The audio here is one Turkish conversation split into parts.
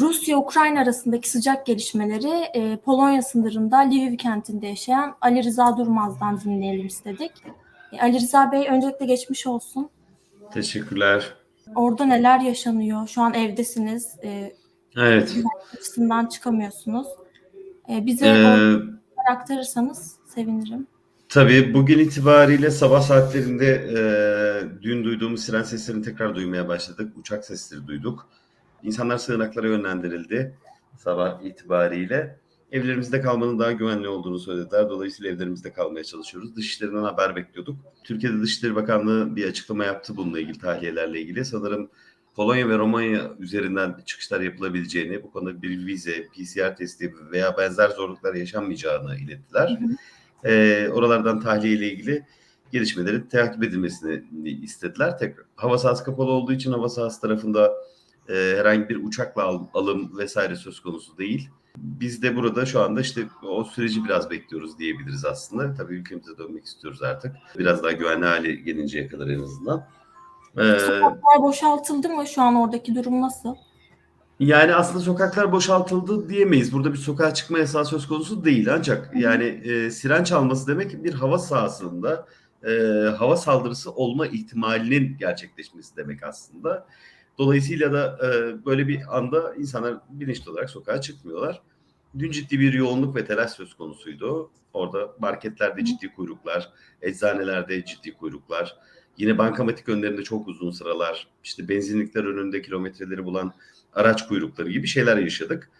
Rusya-Ukrayna arasındaki sıcak gelişmeleri e, Polonya sınırında Lviv kentinde yaşayan Ali Rıza Durmaz'dan dinleyelim istedik. E, Ali Rıza Bey öncelikle geçmiş olsun. Teşekkürler. Orada neler yaşanıyor? Şu an evdesiniz. E, Evet. açısından çıkamıyorsunuz. E, bize Ee, aktarırsanız sevinirim. tabii bugün itibariyle sabah saatlerinde e, dün duyduğumuz siren seslerini tekrar duymaya başladık. Uçak sesleri duyduk. İnsanlar sığınaklara yönlendirildi sabah itibariyle. Evlerimizde kalmanın daha güvenli olduğunu söylediler. Dolayısıyla evlerimizde kalmaya çalışıyoruz. Dışişlerinden haber bekliyorduk. Türkiye'de Dışişleri Bakanlığı bir açıklama yaptı bununla ilgili, tahliyelerle ilgili. Sanırım Polonya ve Romanya üzerinden çıkışlar yapılabileceğini, bu konuda bir vize, PCR testi veya benzer zorluklar yaşanmayacağını ilettiler. Ee, oralardan tahliye ile ilgili gelişmelerin takip edilmesini istediler. Tekrar hava sahası kapalı olduğu için hava sahası tarafında e, herhangi bir uçakla al- alım vesaire söz konusu değil. Biz de burada şu anda işte o süreci biraz bekliyoruz diyebiliriz aslında. Tabii ülkemize dönmek istiyoruz artık. Biraz daha güvenli hale gelinceye kadar en azından. Ee, Sokaklar boşaltıldı mı? Şu an oradaki durum nasıl? Yani aslında sokaklar boşaltıldı diyemeyiz. Burada bir sokağa çıkma yasağı söz konusu değil. Ancak yani e, siren çalması demek bir hava sahasında e, hava saldırısı olma ihtimalinin gerçekleşmesi demek aslında. Dolayısıyla da e, böyle bir anda insanlar bilinçli olarak sokağa çıkmıyorlar. Dün ciddi bir yoğunluk ve telaş söz konusuydu. Orada marketlerde ciddi kuyruklar, eczanelerde ciddi kuyruklar. Yine bankamatik önlerinde çok uzun sıralar, işte benzinlikler önünde kilometreleri bulan araç kuyrukları gibi şeyler yaşadık.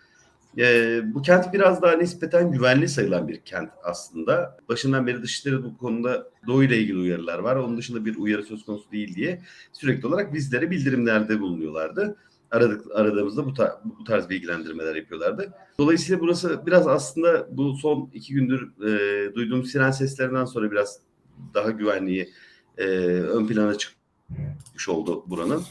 Ee, bu kent biraz daha nispeten güvenli sayılan bir kent aslında. Başından beri Dışişleri bu konuda Doğu ile ilgili uyarılar var. Onun dışında bir uyarı söz konusu değil diye sürekli olarak bizlere bildirimlerde bulunuyorlardı. Aradık, aradığımızda bu, tar- bu tarz bilgilendirmeler yapıyorlardı. Dolayısıyla burası biraz aslında bu son iki gündür e, duyduğum siren seslerinden sonra biraz daha güvenliği e, ön plana çıkmış oldu buranın.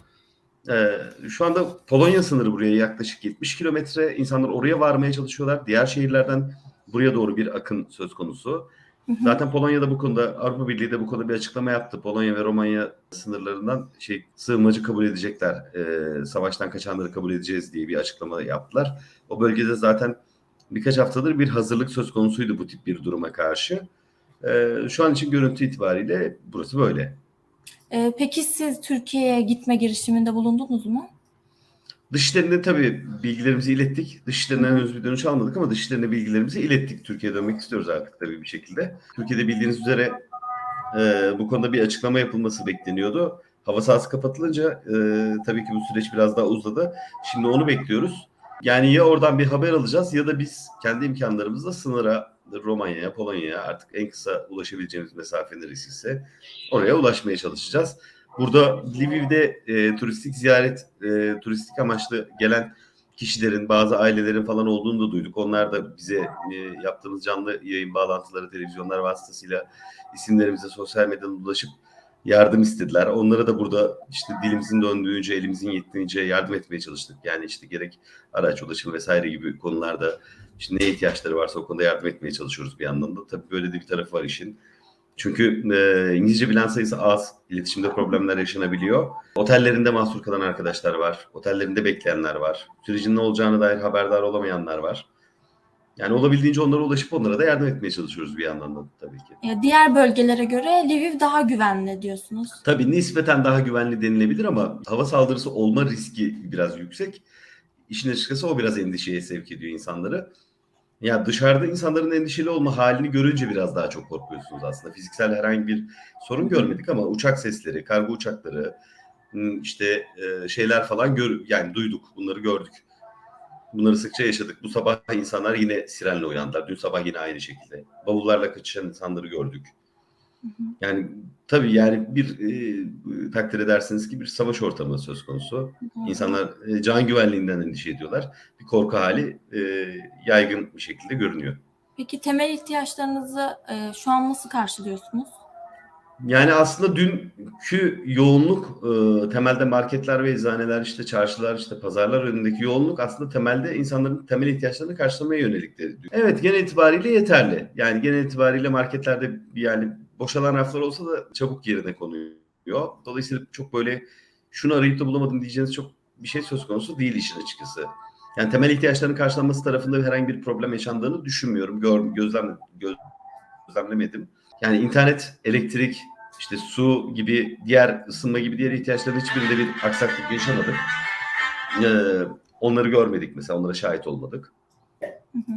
Ee, şu anda Polonya sınırı buraya yaklaşık 70 kilometre. İnsanlar oraya varmaya çalışıyorlar. Diğer şehirlerden buraya doğru bir akın söz konusu. Hı hı. Zaten Polonya'da bu konuda Avrupa Birliği de bu konuda bir açıklama yaptı. Polonya ve Romanya sınırlarından şey sığınmacı kabul edecekler. Ee, savaştan kaçanları kabul edeceğiz diye bir açıklama yaptılar. O bölgede zaten birkaç haftadır bir hazırlık söz konusuydu bu tip bir duruma karşı. Ee, şu an için görüntü itibariyle burası böyle. E, peki siz Türkiye'ye gitme girişiminde bulundunuz mu? Dışişlerine tabii bilgilerimizi ilettik. Dışişlerinden henüz bir dönüş almadık ama dışişlerine bilgilerimizi ilettik. Türkiye'ye dönmek istiyoruz artık tabii bir şekilde. Türkiye'de bildiğiniz üzere e, bu konuda bir açıklama yapılması bekleniyordu. Hava sahası kapatılınca e, tabii ki bu süreç biraz daha uzadı. Şimdi onu bekliyoruz. Yani ya oradan bir haber alacağız ya da biz kendi imkanlarımızla sınıra Romanya'ya, Polonya'ya artık en kısa ulaşabileceğimiz mesafe neresiyse oraya ulaşmaya çalışacağız. Burada Lviv'de e, turistik ziyaret, e, turistik amaçlı gelen kişilerin, bazı ailelerin falan olduğunu da duyduk. Onlar da bize e, yaptığımız canlı yayın bağlantıları, televizyonlar vasıtasıyla isimlerimize sosyal medyadan ulaşıp yardım istediler. Onlara da burada işte dilimizin döndüğünce, elimizin yettiğince yardım etmeye çalıştık. Yani işte gerek araç ulaşım vesaire gibi konularda işte neye ihtiyaçları varsa o konuda yardım etmeye çalışıyoruz bir yandan da. Tabii böyle de bir tarafı var işin. Çünkü e, İngilizce bilen sayısı az. İletişimde problemler yaşanabiliyor. Otellerinde mahsur kalan arkadaşlar var. Otellerinde bekleyenler var. Sürecin ne olacağına dair haberdar olamayanlar var. Yani olabildiğince onlara ulaşıp onlara da yardım etmeye çalışıyoruz bir yandan da tabii ki. E, diğer bölgelere göre Lviv daha güvenli diyorsunuz. Tabii nispeten daha güvenli denilebilir ama hava saldırısı olma riski biraz yüksek. İşin açıkçası o biraz endişeye sevk ediyor insanları. Ya dışarıda insanların endişeli olma halini görünce biraz daha çok korkuyorsunuz aslında. Fiziksel herhangi bir sorun görmedik ama uçak sesleri, kargo uçakları, işte e, şeyler falan gör yani duyduk, bunları gördük. Bunları sıkça yaşadık. Bu sabah insanlar yine sirenle uyandılar. Dün sabah yine aynı şekilde. Bavullarla kaçışan insanları gördük. Yani tabii yani bir e, takdir edersiniz ki bir savaş ortamı söz konusu. İnsanlar e, can güvenliğinden endişe ediyorlar. Bir korku hali e, yaygın bir şekilde görünüyor. Peki temel ihtiyaçlarınızı e, şu an nasıl karşılıyorsunuz? Yani aslında dünkü yoğunluk e, temelde marketler ve eczaneler işte çarşılar işte pazarlar önündeki yoğunluk aslında temelde insanların temel ihtiyaçlarını karşılamaya yönelikti. Evet genel itibariyle yeterli. Yani genel itibariyle marketlerde yani boşalan raflar olsa da çabuk yerine konuyor. Dolayısıyla çok böyle şunu arayıp da bulamadım diyeceğiniz çok bir şey söz konusu değil işin açıkçası. Yani temel ihtiyaçların karşılanması tarafında herhangi bir problem yaşandığını düşünmüyorum. Gör, gözlem, göz- gözlemlemedim. Yani internet, elektrik, işte su gibi diğer ısınma gibi diğer ihtiyaçların hiçbirinde bir aksaklık yaşamadık. Ee, onları görmedik mesela, onlara şahit olmadık. Hı hı.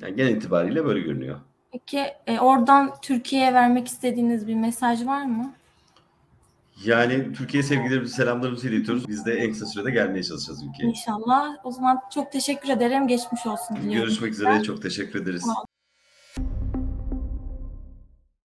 Yani genel itibariyle böyle görünüyor. Peki e, oradan Türkiye'ye vermek istediğiniz bir mesaj var mı? Yani Türkiye sevgilerimizi, selamlarımızı iletiyoruz. Biz de en kısa sürede gelmeye çalışacağız ülkeye. İnşallah. O zaman çok teşekkür ederim. Geçmiş olsun diliyorum. Görüşmek üzere. Çok teşekkür ederiz. Olun.